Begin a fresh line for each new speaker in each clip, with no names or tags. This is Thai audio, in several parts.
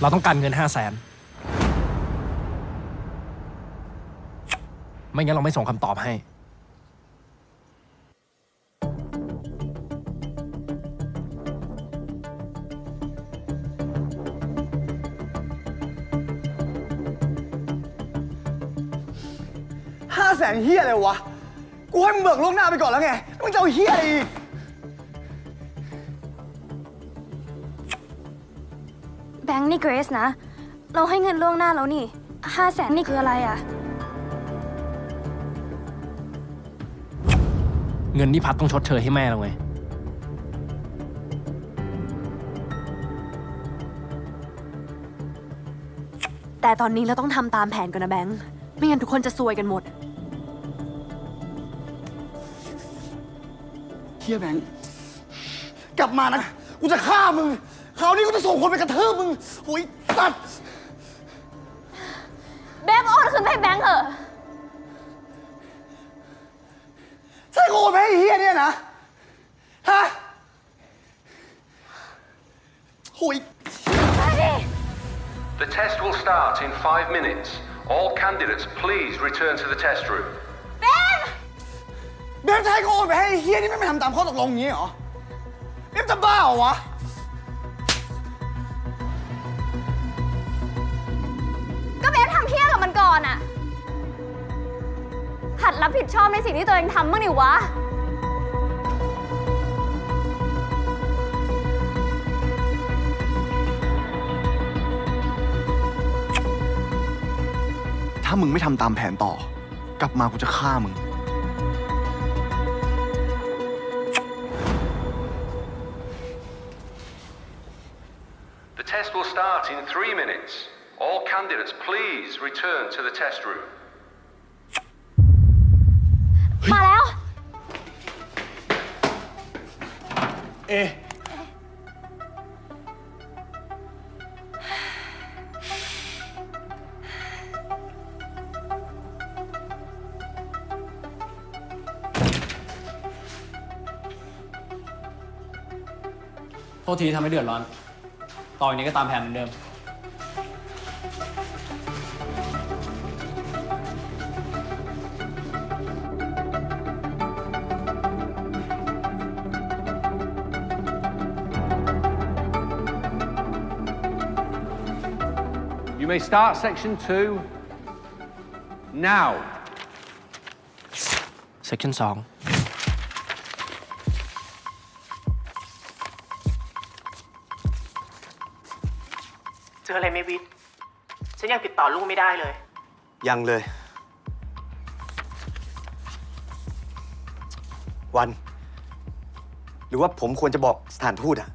เราต้องการเงินห้าแสนไม่งั้นเราไม่ส่งคำตอบให้
ห้าแสนเฮียอะไรวะ กูให้มึงเบิกล่วงหน้าไปก่อนแล้วไงแล้วมึงจะเอาเฮียอะไรอีก
บงค์นี่เกรซนะ เราให้เงินล่วงหน้าแล้วนี่ห้าแสนนี่คืออะไรอะ
เงินที่พัดต้องชดเชยให้แม่เราไง
แต่ตอนนี้เราต้องทำตามแผนก่อนนะแบงค์ ไม่งั้นทุกคนจะซวยกันหมด
เฮียแบงค์กลับมานะ กูจะฆ่ามึง คราวนี้กูจะส่งคนไปกระทืบมึงโอ้ยสัตว์
แบงค์โอนคืนให้แบงค์เถอะ
ใช่กูโอนไปให้ไอ้เฮียเนี่ยนะ ฮะโอ้ย
The test will start in five minutes. All candidates, please return to the test room.
เบฟจะให้กูโอนไปให้ไอ้เฮียนี่ไม่มาทำตามข้อตกลงอย่างนี้เหรอเบฟจะบ้าเหรอวะ
ทำเพี้ยกับมันก่อนอะหัดรับผิดชอบในสิ่งที่ตัวเองทำบ้างดิวะ
ถ้ามึงไม่ทำตามแผนต่อ กลับมากูจะฆ่ามึง
The test will start in three minutes. All candidates, please return to the test room.
มาแล้ว
เอ
โทษทีทำให้เดือดร้อน ต่อไปนี้ก็ตามแผนเหมือนเดิม
may start section two now.
section สอง
เจออะไรไหมวิทย์ฉันยังติดต่อลูกไม่ได้เลย
ยังเลย วัน หรือว่าผมควรจะบอกสถานทูตอะ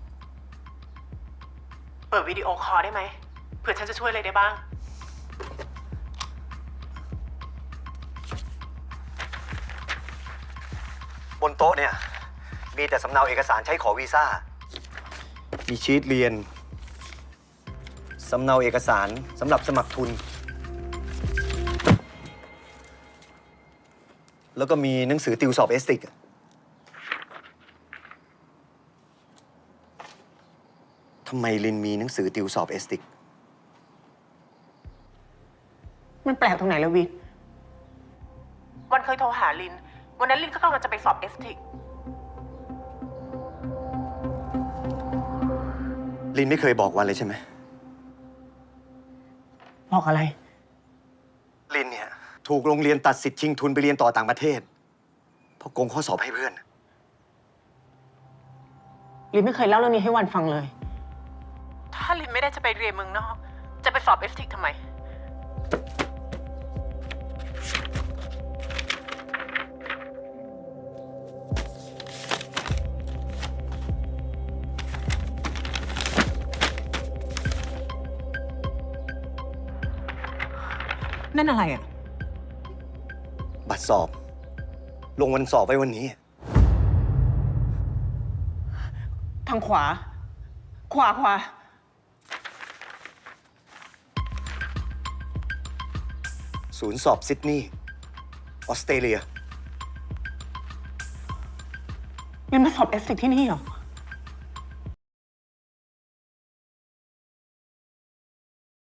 เปิดวิดีโอคอลได้ไหมเผื่อฉันจะช่วยอะไรได้บ้าง
บนโต๊ะเนี่ย มีแต่สำเนาเอกสารใช้ขอวีซ่า มีชีตเรียน สำเนาเอกสารสำหรับสมัครทุน แล้วก็มีหนังสือติวสอบเอสติกทำไมลินมีหนังสือติวสอบเอสติก
มันแปลกตรงไหนแล้ววิทย์วันเคยโทรหาลิน วันนั้นลินก็กำลังจะไปสอบเอสติก
ลินไม่เคยบอกวันเลยใช่ไหม
บอกอะไร
ลินเนี่ยถูกโรงเรียนตัดสิทธิ์ชิงทุนไปเรียนต่อต่างประเทศ เพราะโกงข้อสอบให้เพื่อน
ลินไม่เคยเล่าเรื่องนี้ให้วันฟังเลย ถ้าลินไม่ได้จะไปเรียนเมืองนอก จะไปสอบเอสติกทำไม นั่นอะไรอะ
บัตรสอบ ลงวันสอบไว้วันนี้
ทางขวา ขวาขวา
ศูนย์สอบซิดนีย์ออสเตรเลีย
ลินมาสอบเอสติกที่นี่เหรอ